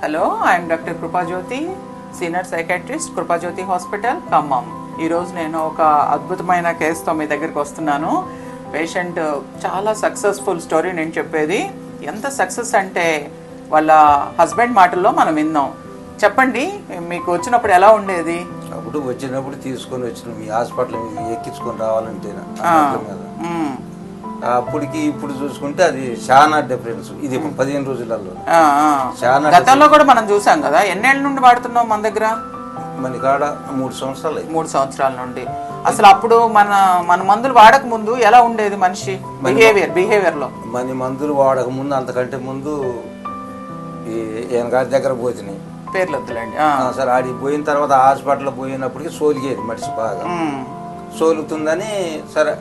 Hello I'm doctor Krupajyothi senior psychiatrist Krupajyothi hospital Khammam. ఈరోజు నేను ఒక అద్భుతమైన కేసుతో మీ దగ్గరికి వస్తున్నాను. పేషెంట్ చాలా సక్సెస్ఫుల్ స్టోరీ నేను చెప్పేది. ఎంత సక్సెస్ అంటే వాళ్ళ హస్బెండ్ మాటల్లో మనం విన్నాం. చెప్పండి మీకు వచ్చినప్పుడు ఎలా ఉండేది? అప్పుడు వచ్చినప్పుడు తీసుకొని వచ్చిన. మీ హాస్పిటల్ ఎక్కించుకొని రావాలంటే. అప్పటికి ఇప్పుడు చూసుకుంటే అది చాలా డిఫరెన్స్ ఇది పదిహేను రోజులలో. చాలా గతంలో కూడా మనం చూసాం కదా ఎన్నేళ్ళ నుండి వాడుతున్నాం మన దగ్గర? మన కాడ మూడు సంవత్సరాలు. మూడు సంవత్సరాల నుండి. అసలు అప్పుడు మన మన మందులు వాడక ముందు ఎలా ఉండేది మనిషి? బిహేవియర్ బిహేవియర్లో. మన మందులు వాడక ముందు అంతకంటే ముందు గారి దగ్గర పోతున్నాయి పేర్లు వద్దులేండి. సరే ఆడికి పోయిన తర్వాత హాస్పిటల్ పోయినప్పటికి సోలిగేది మనిషి బాగా. సోలుతుందని సరే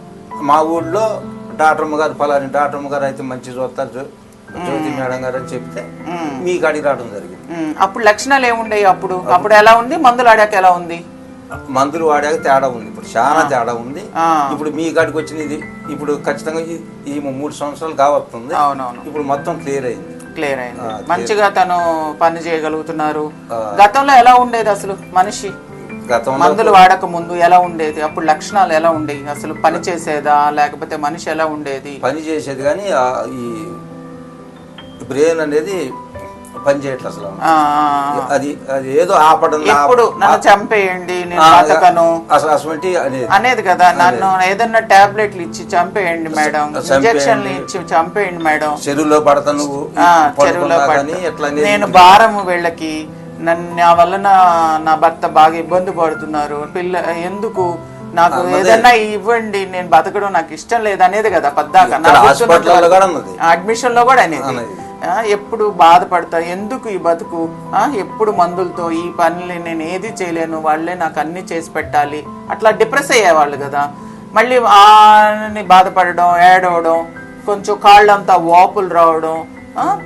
మా ఊళ్ళో డాక్టర్మ్మ గారు ఫలాని డాక్టర్మ్మ గారు అయితే మంచి చూస్తారు జ్యో- జ్యోతి మేడం గారు అని చెప్తే. మీ కాడికి రావడం జరిగింది. అప్పుడు లక్షణాలు ఏముండేవి అప్పుడు? అప్పుడు ఎలా ఉంది? మందులు ఆడాక ఎలా ఉంది? మందులు వాడాక తేడా ఉంది. ఇప్పుడు చాలా తేడా ఉంది. ఇప్పుడు మీ కాడికి వచ్చిన ఇది ఇప్పుడు ఖచ్చితంగా ఈ- మూడు సంవత్సరాలు కావస్తుంది. ఇప్పుడు మొత్తం క్లియర్ అయింది. క్లియర్ అయింది. మంచిగా తను పని చేయగలుగుతున్నారు. గతంలో ఎలా ఉండేది అసలు మనిషి? మందులు వాడక ముందు ఎలా ఉండేది? అప్పుడు లక్షణాలు ఎలా ఉండేవి? అసలు పని చేసేదా? లేకపోతే మనిషి ఎలా ఉండేది? పని చేసేది కానీ ఈ బ్రెయిన్ అనేది పని చేయట్లేదు అసలు. అది అది ఏదో ఆపడం ఎప్పుడు నన్ను చంపేయండి నేను అసలు అటువంటి అనేది. అనేది కదా నన్ను ఏదన్నా టాబ్లెట్లు ఇచ్చి చంపేయండి మేడం. ఇంజక్షన్లు ఇచ్చి చంపేయండి మేడం. చెరువులో పడతా నువ్వు చెరువులో అనేది నేను భారము వీళ్ళకి నన్ను నా వల్ల నా- భర్త బాగా ఇబ్బంది పడుతున్నారు. పిల్ల ఎందుకు? నాకు ఏదన్నా ఇవ్వండి నేను బతకడం నాకు ఇష్టం లేదు అనేది కదా పద్దాక. అడ్మిషన్లో కూడా అనేది. ఎప్పుడు బాధపడతా ఎందుకు ఈ బతుకు? ఎప్పుడు మందులతో ఈ పనులు నేను ఏది చేయలేను వాళ్ళే నాకు అన్ని చేసి పెట్టాలి. అట్లా డిప్రెస్ అయ్యేవాళ్ళు కదా. మళ్ళీ బాధపడడం ఏడవడం కొంచెం కాళ్ళంతా వాపులు రావడం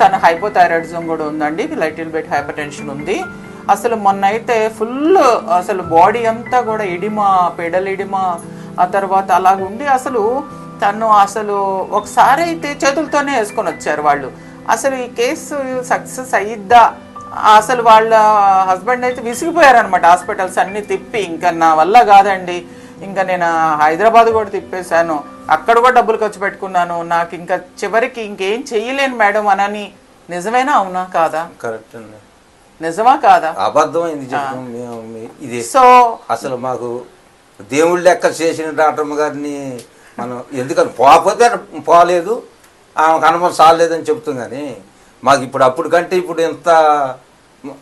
తన హైపోథైరాయిడిజం కూడా ఉందండి. లైటిల్ బెట్ హైపర్ టెన్షన్ ఉంది. అసలు మొన్న అయితే ఫుల్ అసలు బాడీ అంతా కూడా ఇడిమా పెడల్ ఇడిమా ఆ తర్వాత అలాగ ఉండి అసలు తను అసలు ఒకసారి అయితే చేతులతోనే వేసుకొని వచ్చారు వాళ్ళు. అసలు ఈ కేసు సక్సెస్ అయ్యిద్దా? అసలు వాళ్ళ హస్బెండ్ అయితే విసిగిపోయారనమాట హాస్పిటల్స్ అన్ని తిప్పి ఇంకా నా వల్ల కాదండి. ఇంకా నేను హైదరాబాద్ కూడా తిప్పేశాను. అక్కడ కూడా డబ్బులు ఖర్చు పెట్టుకున్నాను. నాకు ఇంకా చివరికి ఇంకేం చెయ్యలేను మేడం అనని నిజమేనా? అవునా? కాదా? కరెక్ట్ అండి. నిజమా? కాదా? మీ- ఇది సో అసలు మాకు దేవుళ్ళ లెక్క చేసిన డాక్టర్మ గారిని మనం ఎందుకని పోకపోతే పోలేదు. ఆమెకు అనుభవం సాలేదని చెప్తాం కానీ మాకు ఇప్పుడు అప్పుడు కంటే ఇప్పుడు ఎంత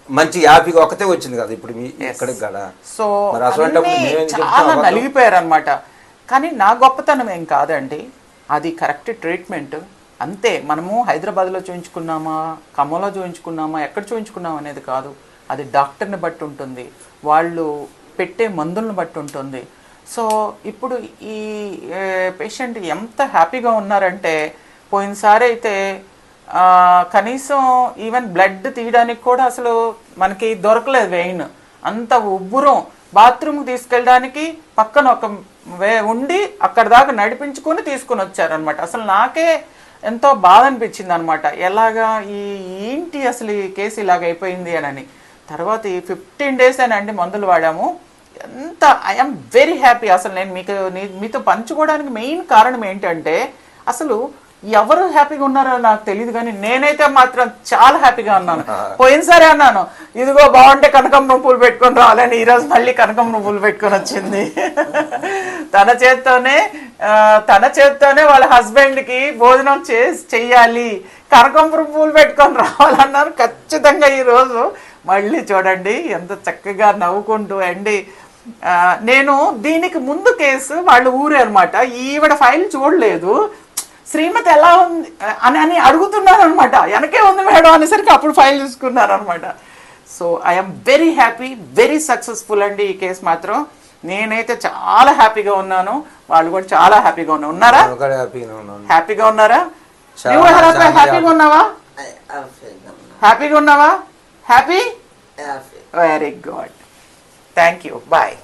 మంచి హ్యాపీగా ఒకతే వచ్చింది కదా ఇప్పుడు మీ ఇక్కడికి కదా సో చాలా అబద్ధం? నలిగిపోయారు అనమాట కానీ నా గొప్పతనం ఏం కాదండి. అది కరెక్ట్ ట్రీట్మెంట్. అంతే మనము హైదరాబాద్లో చూయించుకున్నామా ఖమ్మంలో చూయించుకున్నామా ఎక్కడ చూయించుకున్నాం అనేది కాదు. అది డాక్టర్ని బట్టి ఉంటుంది. వాళ్ళు పెట్టే మందులను బట్టి ఉంటుంది. సో ఇప్పుడు ఈ పేషెంట్ ఎంత హ్యాపీగా ఉన్నారంటే పోయినసారి అయితే కనీసం ఈవెన్ బ్లడ్ తీయడానికి కూడా అసలు మనకి దొరకలేదు వెయిన్ అంత ఉబ్బురం. బాత్రూమ్కి తీసుకెళ్ళడానికి పక్కన ఒక ఉండి అక్కడ దాకా నడిపించుకొని తీసుకొని వచ్చారనమాట అసలు నాకే ఎంతో బాధ అనిపించింది అనమాట ఎలాగా ఈ ఏంటి అసలు ఈ కేసు ఇలాగ అయిపోయింది అని తర్వాత ఈ ఫిఫ్టీన్ డేస్ అండి మందులు వాడాము. ఎంత ఐఎమ్ వెరీ హ్యాపీ. అసలు నేను మీకు మీతో పంచుకోవడానికి మెయిన్ కారణం ఏంటంటే అసలు ఎవరు హ్యాపీగా ఉన్నారో నాకు తెలియదు కానీ నేనైతే మాత్రం చాలా హ్యాపీగా ఉన్నాను. పోయినసారి అన్నాను ఇదిగో బాగుంటే కనకమ్మ పూలు పెట్టుకొని రావాలని ఈరోజు మళ్ళీ కనకమ్మ పూలు పెట్టుకొని వచ్చింది. తన చేత్తోనే తన చేత్తోనే వాళ్ళ హస్బెండ్కి భోజనం చేసి చెయ్యాలి. కనకంపురం పూలు పెట్టుకొని రావాలన్నారు ఖచ్చితంగా ఈరోజు మళ్ళీ చూడండి ఎంత చక్కగా నవ్వుకుంటూ అండి. నేను దీనికి ముందు కేసు వాళ్ళు ఊరే అనమాట ఈవిడ ఫైల్ చూడలేదు. శ్రీమతి ఎలా ఉంది అని అని అడుగుతున్నారు అనమాట వెనకే ఉంది మేడం అనేసరికి అప్పుడు ఫైల్ చూసుకున్నారు అనమాట so I'm very happy very successful అండి ఈ కేసు మాత్రం. నేనైతే చాలా హ్యాపీగా ఉన్నాను. వాళ్ళు కూడా చాలా హ్యాపీగా ఉన్నారు. ఉన్నారా? హ్యాపీగా ఉన్నాను. హ్యాపీగా ఉన్నారా? నువ్వు హ్యాపీగా ఉన్నావా. హ్యాపీగా ఉన్నావా? Happy. Very good thank you bye